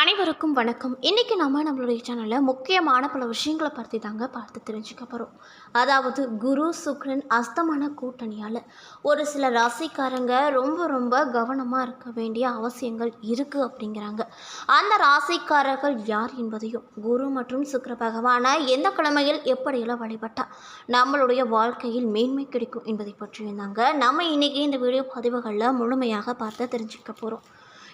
அனைவருக்கும் வணக்கம். இன்றைக்கி நம்ம நம்மளுடைய சேனலில் முக்கியமான பல விஷயங்களை பற்றி தாங்க பார்த்து தெரிஞ்சுக்க போகிறோம் அதாவது குரு சுக்ரன் அஸ்தமன கூட்டணியால் ஒரு சில ராசிக்காரங்க ரொம்ப ரொம்ப கவனமாக இருக்க வேண்டிய அவசியங்கள் இருக்குது அப்படிங்கிறாங்க. அந்த ராசிக்காரர்கள் யார் என்பதையும் குரு மற்றும் சுக்ர பகவானை எந்த கிழமையில் எப்படியெல்லாம் வழிபட்டால் நம்மளுடைய வாழ்க்கையில் மேன்மை கிடைக்கும் என்பதை பற்றியும் தாங்க நம்ம இன்றைக்கி இந்த வீடியோ பதிவுகளில் முழுமையாக பார்த்து தெரிஞ்சுக்க போகிறோம்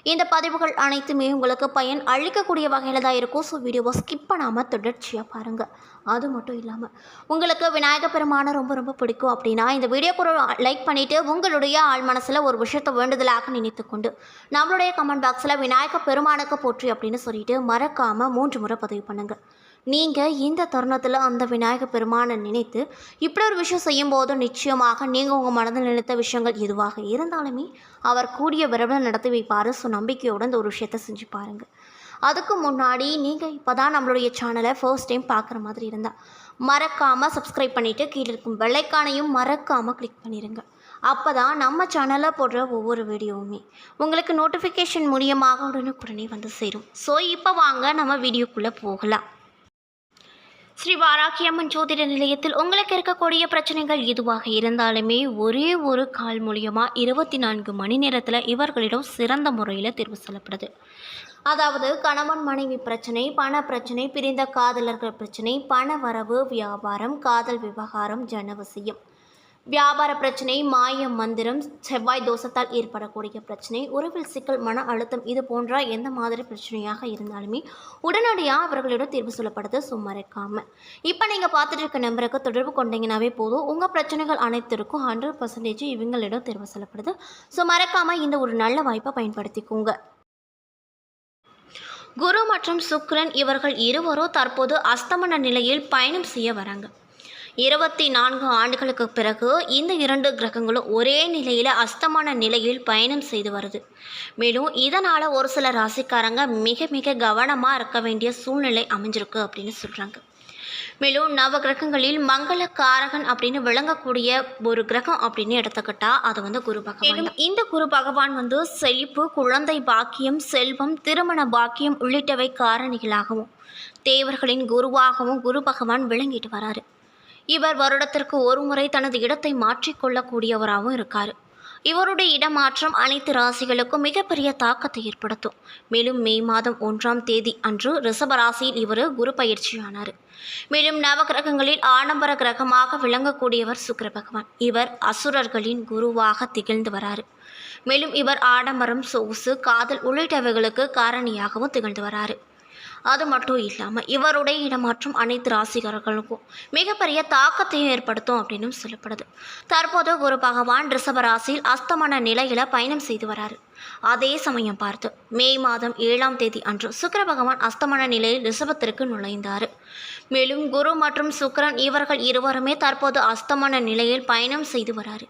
இந்த பதிவுகள் அனைத்துமே உங்களுக்கு பயன் அளிக்கக்கூடிய வகையில் தான் இருக்கும். ஸோ வீடியோவை ஸ்கிப் பண்ணாமல் தொடர்ச்சியாக பாருங்கள் அது மட்டும் இல்லாமல் உங்களுக்கு விநாயக பெருமானை ரொம்ப ரொம்ப பிடிக்கும் அப்படின்னா இந்த வீடியோக்கு ஒரு லைக் பண்ணிவிட்டு உங்களுடைய ஆள் மனசில் ஒரு விஷயத்தை வேண்டுதலாக நினைத்து கொண்டு நம்மளுடைய கமெண்ட் பாக்ஸில் விநாயக பெருமானுக்கு போற்றி அப்படின்னு சொல்லிட்டு மறக்காமல் மூன்று முறை பதிவு பண்ணுங்கள் நீங்கள் இந்த தருணத்தில் அந்த விநாயக பெருமானை நினைத்து இப்படி ஒரு விஷயம் செய்யும்போது நிச்சயமாக நீங்கள் உங்கள் மனதில் நினைத்த விஷயங்கள் எதுவாக இருந்தாலுமே அவர் கூடிய விரைவில் நடத்தி வைப்பார். ஸோ நம்பிக்கையோடு இந்த ஒரு விஷயத்தை செஞ்சு பாருங்கள் அதுக்கு முன்னாடி நீங்கள் இப்போ தான் நம்மளுடைய சேனலை ஃபர்ஸ்ட் டைம் பார்க்குற மாதிரி இருந்தால் மறக்காமல் சப்ஸ்கிரைப் பண்ணிவிட்டு கீழே இருக்கும் வெள்ளைக்கானையும் மறக்காமல் கிளிக் பண்ணிடுங்க அப்போ தான் நம்ம சேனலில் போடுற ஒவ்வொரு வீடியோவுமே உங்களுக்கு நோட்டிஃபிகேஷன் மூலியமாக உடனுக்குடனே வந்து சேரும். ஸோ இப்போ வாங்க நம்ம வீடியோக்குள்ளே போகலாம். ஸ்ரீ வாராகியம்மன் ஜோதிட நிலையத்தில் உங்களுக்கு இருக்கக்கூடிய பிரச்சனைகள் எதுவாக இருந்தாலுமே ஒரே ஒரு கால் மூலியமாக இருபத்தி நான்கு மணி நேரத்தில் இவர்களிடம் சிறந்த முறையில் தேர்வு செல்லப்படுது அதாவது கணவன் மனைவி பிரச்சனை பண பிரச்சனை பிரிந்த காதலர்கள் பிரச்சனை பண வரவு வியாபாரம் காதல் விவகாரம் ஜனவசியம். வியாபார பிரச்சனை மாய மந்திரம் செவ்வாய் தோஷத்தால் ஏற்படக்கூடிய பிரச்சனை உறவில் சிக்கல் மன அழுத்தம் இது போன்ற எந்த மாதிரி பிரச்சனையாக இருந்தாலுமே உடனடியாக அவர்களிடம் தீர்வு சொல்லப்படுது ஸோ மறக்காமல் இப்போ நீங்கள் பார்த்துட்டு இருக்க நம்பருக்கு தொடர்பு கொண்டீங்கன்னாவே போதும். உங்கள் பிரச்சனைகள் அனைத்திற்கும் ஹண்ட்ரட் பர்சன்டேஜ் இவங்களிடம் தேர்வு சொல்லப்படுது. ஸோ மறக்காமல் இந்த ஒரு நல்ல வாய்ப்பை பயன்படுத்திக்கோங்க. குரு மற்றும் சுக்ரன் இவர்கள் இருவரும் தற்போது அஸ்தமன நிலையில் பயணம் செய்ய வராங்க. இருபத்தி நான்கு ஆண்டுகளுக்கு பிறகு இந்த இரண்டு கிரகங்களும் ஒரே நிலையில் அஸ்தமான நிலையில் பயணம் செய்து வருது. மேலும் இதனால் ஒரு சில ராசிக்காரங்க மிக மிக கவனமாக இருக்க வேண்டிய சூழ்நிலை அமைஞ்சிருக்கு அப்படின்னு சொல்கிறாங்க மேலும் நவ கிரகங்களில் மங்கள காரகன் அப்படின்னு விளங்கக்கூடிய ஒரு கிரகம் அப்படின்னு எடுத்துக்கிட்டா அது வந்து குரு பகவான் இந்த குரு பகவான் வந்து செழிப்பு குழந்தை பாக்கியம் செல்வம் திருமண பாக்கியம் உள்ளிட்டவை காரணிகளாகவும் தேவர்களின் குருவாகவும் குரு பகவான் விளங்கிட்டு வராரு. இவர் வருடத்திற்கு ஒரு முறை தனது இடத்தை மாற்றிக்கொள்ளக்கூடியவராகவும் இருக்கார். இவருடைய இடமாற்றம் அனைத்து ராசிகளுக்கும் மிகப்பெரிய தாக்கத்தை ஏற்படுத்தும். மேலும் மே மாதம் ஒன்றாம் தேதி அன்று ரிஷப ராசியில் இவர் குரு பயிற்சியானார். மேலும் நவகிரகங்களில் ஆடம்பர கிரகமாக விளங்கக்கூடியவர் சுக்கர பகவான். இவர் அசுரர்களின் குருவாக திகழ்ந்து வராரு. மேலும் இவர் ஆடம்பரம் சொகுசு காதல் உள்ளிட்டவைகளுக்கு காரணியாகவும் திகழ்ந்து வராரு. அது மட்டும் இல்லாமல் இவருடைய இடமாற்றம் அனைத்து ராசிகாரர்களுக்கும் மிகப்பெரிய தாக்கத்தையும் ஏற்படுத்தும் அப்படின்னு சொல்லப்படுது. தற்போது குரு பகவான் ரிஷப ராசியில் அஸ்தமன நிலையில பயணம் செய்து வராரு. அதே சமயம் பார்த்து மே மாதம் ஏழாம் தேதி அன்று சுக்கர பகவான் அஸ்தமன நிலையில் ரிஷபத்திற்கு நுழைந்தார். மேலும் குரு மற்றும் சுக்கரன் இவர்கள் இருவருமே தற்போது அஸ்தமன நிலையில் பயணம் செய்து வராரு.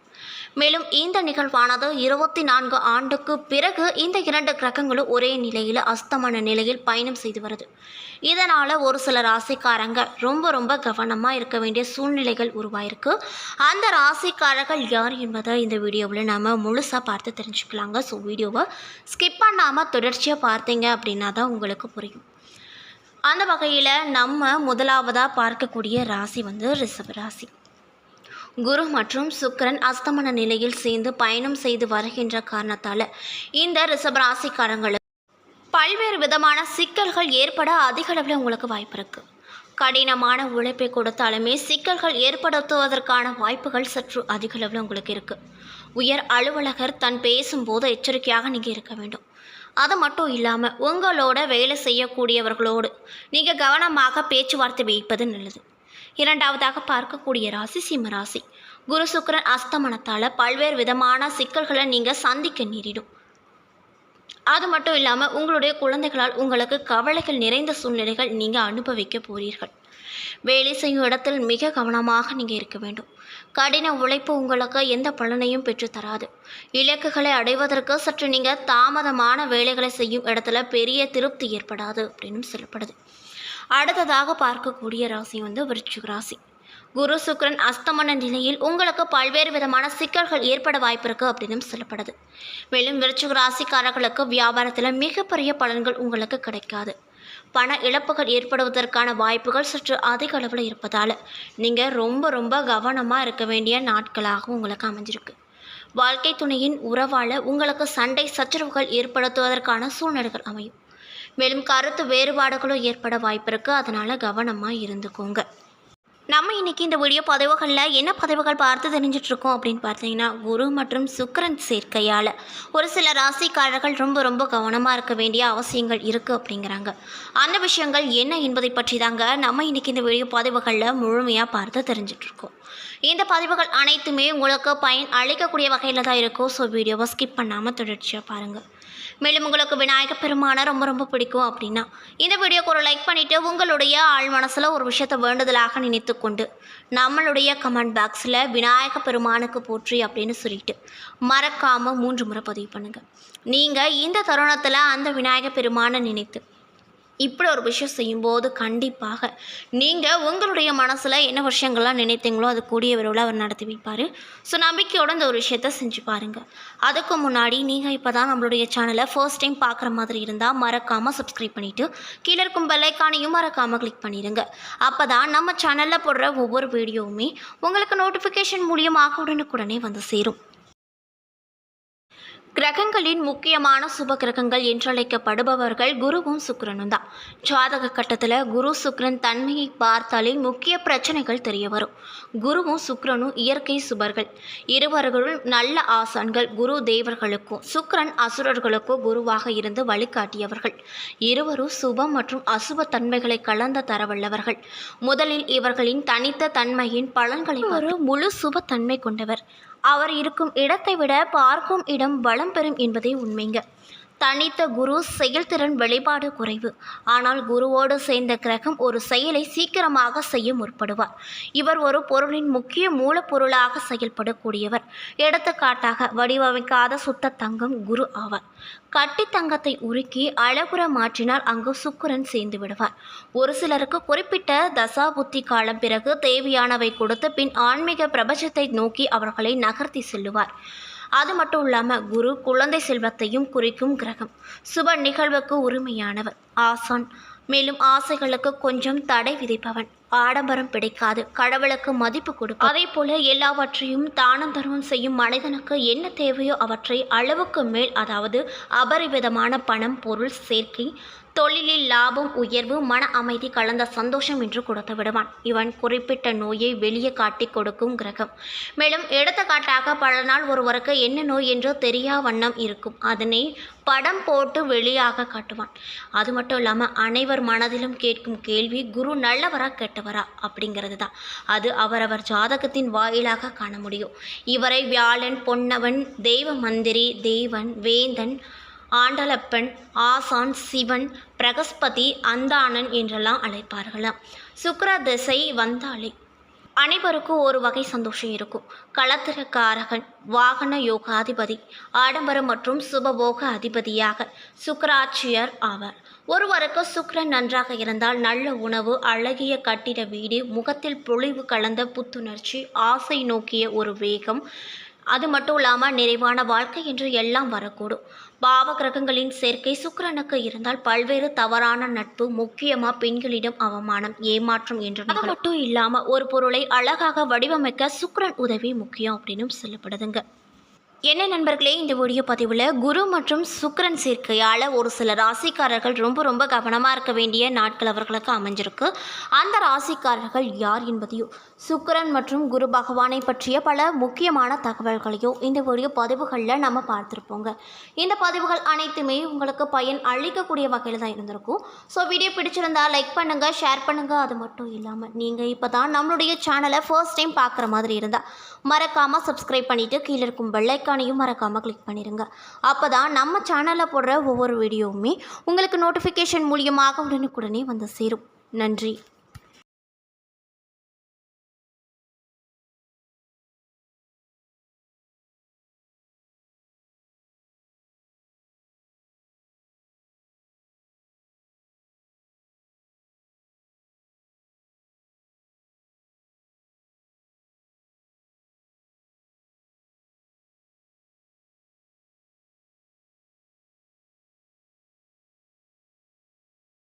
மேலும் இந்த நிகழ்வானது இருபத்தி நான்கு ஆண்டுக்கு பிறகு இந்த இரண்டு கிரகங்களும் ஒரே நிலையில் அஸ்தமன நிலையில் பயணம் செய்து வருது. இதனால் ஒரு சில ராசிக்காரங்க ரொம்ப ரொம்ப கவனமாக இருக்க வேண்டிய சூழ்நிலைகள் உருவாயிருக்கு. அந்த ராசிக்காரர்கள் யார் என்பதை இந்த வீடியோவில் நம்ம முழுசாக பார்த்து தெரிஞ்சுக்கலாங்க. ஸோ வீடியோவை ஸ்கிப் பண்ணாமல் தொடர்ச்சியாக பார்த்தீங்க அப்படின்னா தான் உங்களுக்கு புரியும். அந்த வகையில் நம்ம முதலாவதாக பார்க்கக்கூடிய ராசி வந்து ரிஷப ராசி. குரு மற்றும் சுக்கிரன் அஸ்தமன நிலையில் சேர்ந்து பயணம் செய்து வருகின்ற காரணத்தால் இந்த ரிஷபராசிக்காரங்களுக்கு பல்வேறு விதமான சிக்கல்கள் ஏற்பட அதிக அளவில் உங்களுக்கு வாய்ப்பு இருக்குது கடினமான உழைப்பை கொடுத்தாலுமே சிக்கல்கள் ஏற்படுத்துவதற்கான வாய்ப்புகள் சற்று அதிக அளவில் உங்களுக்கு இருக்குது உயர் அலுவலகர் தன் பேசும்போது எச்சரிக்கையாக நீங்கள் இருக்க வேண்டும். அது மட்டும் இல்லாமல் உங்களோட வேலை செய்யக்கூடியவர்களோடு நீங்கள் கவனமாக பேச்சுவார்த்தை வைப்பது நல்லது. இரண்டாவதாக பார்க்கக்கூடிய ராசி சிம்ம ராசி. குரு சுக்கரன் அஸ்தமனத்தால் பல்வேறு விதமான சிக்கல்களை நீங்கள் சந்திக்க நேரிடும். அது மட்டும் இல்லாமல் உங்களுடைய குழந்தைகளால் உங்களுக்கு கவலைகள் நிறைந்த சூழ்நிலைகள் நீங்கள் அனுபவிக்க போகிறீர்கள் வேலை செய்யும் இடத்தில் மிக கவனமாக நீங்கள் இருக்க வேண்டும். கடின உழைப்பு உங்களுக்கு எந்த பலனையும் பெற்று தராது. இலக்குகளை அடைவதற்கு சற்று நீங்கள் தாமதமான வேலைகளை செய்யும் இடத்துல பெரிய திருப்தி ஏற்படாது அப்படின்னு சொல்லப்படுது. அடுத்ததாக பார்க்கக்கூடிய ராசி வந்து விருச்சிக ராசி. குரு சுக்ரன் அஸ்தமன நிலையில் உங்களுக்கு பல்வேறு விதமான சிக்கல்கள் ஏற்பட வாய்ப்பு இருக்குது அப்படின்னு சொல்லப்படுது. மேலும் விருச்சிக ராசிக்காரர்களுக்கு வியாபாரத்தில் மிகப்பெரிய பலன்கள் உங்களுக்கு கிடைக்காது. பண இழப்புகள் ஏற்படுவதற்கான வாய்ப்புகள் சற்று அதிக அளவில் இருப்பதால் நீங்கள் ரொம்ப ரொம்ப கவனமாக இருக்க வேண்டிய நாட்களாக உங்களுக்கு அமைஞ்சிருக்கு. வாழ்க்கை துணையின் உறவால் உங்களுக்கு சண்டை சச்சரவுகள் ஏற்படுத்துவதற்கான சூழ்நிலைகள் அமையும். மேலும் கருத்து வேறுபாடுகளும் ஏற்பட வாய்ப்பிருக்கு அதனால் கவனமாக இருந்துக்கோங்க. நம்ம இன்னைக்கு இந்த வீடியோ பதிவுகளில் என்ன பதிவுகள் பார்த்து தெரிஞ்சிட்ருக்கோம் அப்படின்னு பார்த்தீங்கன்னா குரு மற்றும் சுக்கரன் சேர்க்கையால் ஒரு சில ராசிக்காரர்கள் ரொம்ப ரொம்ப கவனமாக இருக்க வேண்டிய அவசியங்கள் இருக்குது அப்படிங்கிறாங்க. அந்த விஷயங்கள் என்ன என்பதை பற்றி தாங்க நம்ம இன்னைக்கு இந்த வீடியோ பதிவுகளில் முழுமையாக பார்த்து தெரிஞ்சிட்ருக்கோம் இந்த பதிவுகள் அனைத்துமே உங்களுக்கு பயன் அளிக்கக்கூடிய வகையில் தான் இருக்கும். ஸோ வீடியோவை ஸ்கிப் பண்ணாமல் தொடர்ச்சியாக பாருங்கள் மேலும் உங்களுக்கு விநாயக பெருமானை ரொம்ப ரொம்ப பிடிக்கும் அப்படின்னா இந்த வீடியோக்கு ஒரு லைக் பண்ணிவிட்டு உங்களுடைய ஆள் மனசில் ஒரு விஷயத்தை வேண்டுதலாக நினைத்து கொண்டு நம்மளுடைய கமெண்ட் பாக்ஸில் விநாயக பெருமானுக்கு போற்றி அப்படின்னு சொல்லிட்டு மறக்காமல் மூன்று முறை பதிவு பண்ணுங்கள் நீங்கள் இந்த தருணத்தில் அந்த விநாயக பெருமானை நினைத்து இப்படி ஒரு விஷயம் செய்யும்போது கண்டிப்பாக நீங்கள் உங்களுடைய மனசில் என்ன விஷயங்கள்லாம் நினைத்தீங்களோ அது கூடிய விரைவில் அவர் நடத்தி வைப்பார். ஸோ நம்பிக்கையோட இந்த ஒரு விஷயத்த செஞ்சு பாருங்கள் அதுக்கு முன்னாடி நீங்கள் இப்போ தான் நம்மளுடைய சேனலை ஃபர்ஸ்ட் டைம் பார்க்குற மாதிரி இருந்தால் மறக்காமல் சப்ஸ்கிரைப் பண்ணிவிட்டு கீழே இருக்கும் பெல்லைக்கானையும் மறக்காமல் கிளிக் பண்ணிடுங்க அப்போ தான் நம்ம சேனலில் போடுற ஒவ்வொரு வீடியோவுமே உங்களுக்கு நோட்டிஃபிகேஷன் மூலியமாக உடனுக்குடனே வந்து சேரும். கிரகங்களின் முக்கியமான சுப கிரகங்கள் என்றழைக்கப்படுபவர்கள் குருவும் சுக்கிரனும் தான். ஜாதக கட்டத்தில் குரு சுக்கிரன் தன்மையை பார்த்தாலே முக்கிய பிரச்சனைகள் தெரிய வரும். குருவும் சுக்கிரனும் இயற்கை சுபர்கள். இருவர்களும் நல்ல ஆசான்கள் குரு தேவர்களுக்கும் சுக்கிரன் அசுரர்களுக்கும் குருவாக இருந்து வழிகாட்டியவர்கள். இருவரும் சுபம் மற்றும் அசுப தன்மைகளை கலந்த தரவல்லவர்கள். முதலில் இவர்களின் தனித்த தன்மையின் பலன்களை ஒரு முழு சுப தன்மை கொண்டவர். அவர் இருக்கும் இடத்தை விட பார்க்கும் இடம் வளம் பெறும் என்பதே உண்மைங்க. தனித்த குரு செயல்திறன் வெளிப்பாடு குறைவு. ஆனால் குருவோடு சேர்ந்த கிரகம் ஒரு செயலை சீக்கிரமாக செய்ய முற்படுவார். இவர் ஒரு பொருளின் முக்கிய மூலப்பொருளாக செயல்படக்கூடியவர். எடுத்துக்காட்டாக வடிவமைக்காத சுத்த தங்கம் குரு ஆவார். கட்டி தங்கத்தை உருக்கி அழகுற மாற்றினால் அங்கு சுக்கரன் சேர்ந்து விடுவார். ஒரு சிலருக்கு குறிப்பிட்ட தசா புத்தி காலம் பிறகு தேவையானவை கொடுத்து பின் ஆன்மீக பிரபஞ்சத்தை நோக்கி அவர்களை நகர்த்தி செல்லுவார். அது மட்டும் இல்லாமல் குரு குழந்தை செல்வத்தையும் குறிக்கும் கிரகம். சுப நிகழ்வுக்கு உரிமையானவர். ஆசான். மேலும் ஆசைகளுக்கு கொஞ்சம் தடை விதிப்பவன். ஆடம்பரம் பிடிக்காது. கடவுளுக்கு மதிப்பு கொடுக்கும் அதே போல எல்லாவற்றையும் தானம் தர்மம் செய்யும் மனிதனுக்கு என்ன தேவையோ அவற்றை அளவுக்கு மேல் அதாவது அபரிவிதமான பணம் பொருள் சேர்க்கை தொழிலில் லாபம் உயர்வு மன அமைதி கலந்த சந்தோஷம் என்று கொடுத்து விடுவான். இவன் குறிப்பிட்ட நோயை வெளியே காட்டி கொடுக்கும் கிரகம். மேலும் எடுத்துக்காட்டாக பல நாள் ஒருவருக்கு என்ன நோய் என்று தெரியா வண்ணம் இருக்கும். அதனை படம் போட்டு வெளியாக காட்டுவான். அது மட்டும் இல்லாமல் அனைவர் மனதிலும் கேட்கும் கேள்வி குரு நல்லவரா கெட்டவரா அப்படிங்கிறது தான். அது அவரவர் ஜாதகத்தின் வாயிலாக காண முடியும். இவரை வியாழன் பொன்னவன் தெய்வ மந்திரி தேவன் வேந்தன் ஆண்டலப்பன் ஆசான் சிவன் பிரகஸ்பதி அந்தானன் என்றெல்லாம் அழைப்பார்களாம் சுக்கர திசை வந்தாலே. அனைவருக்கும் ஒரு வகை சந்தோஷம் இருக்கும். களத்திரக்காரகன் வாகன யோகாதிபதி ஆடம்பரம் மற்றும் சுபபோக அதிபதியாக சுக்கராட்சியர் ஆவார். ஒருவருக்கு சுக்கரன் நன்றாக இருந்தால் நல்ல உணவு அழகிய கட்டிட வீடு முகத்தில் பொழிவு கலந்த புத்துணர்ச்சி ஆசை நோக்கிய ஒரு வேகம் அது மட்டும் இல்லாமல் நிறைவான வாழ்க்கை என்று எல்லாம் வரக்கூடும். பாவ கிரகங்களின் சேர்க்கை சுக்கரனுக்கு இருந்தால் பல்வேறு தவறான நட்பு முக்கியமா பெண்களிடம் அவமானம் ஏமாற்றம் என்று மட்டும் இல்லாம ஒரு பொருளை அழகாக வடிவமைக்க சுக்கரன் உதவி முக்கியம் அப்படின்னு சொல்லப்படுதுங்க. என்ன நண்பர்களே இந்த வீடியோ பதிவில் குரு மற்றும் சுக்கரன் சேர்க்கையால் ஒரு சில ராசிக்காரர்கள் ரொம்ப ரொம்ப கவனமாக இருக்க வேண்டிய நாட்கள் அவர்களுக்கு அமைஞ்சிருக்கு. அந்த ராசிக்காரர்கள் யார் என்பதையோ சுக்கரன் மற்றும் குரு பகவானை பற்றிய பல முக்கியமான தகவல்களையோ இந்த வீடியோ பதிவுகளில் நம்ம பார்த்துருப்போங்க. இந்த பதிவுகள் அனைத்துமே உங்களுக்கு பயன் அளிக்கக்கூடிய வகையில் தான் இருந்திருக்கும். ஸோ வீடியோ பிடிச்சிருந்தா லைக் பண்ணுங்கள் ஷேர் பண்ணுங்கள் அது மட்டும் இல்லாமல் நீங்கள் இப்போ தான் நம்மளுடைய சேனலை ஃபர்ஸ்ட் டைம் பார்க்குற மாதிரி இருந்தால் மறக்காமல் சப்ஸ்கிரைப் பண்ணிவிட்டு கீழே இருக்கும் பெல்லைக்கானையும் மறக்காமல் கிளிக் பண்ணிடுங்க அப்போ தான் நம்ம சேனலில் போடுற ஒவ்வொரு வீடியோவுமே உங்களுக்கு நோட்டிஃபிகேஷன் மூலியமாக உடனுக்குடனே வந்து சேரும். நன்றி.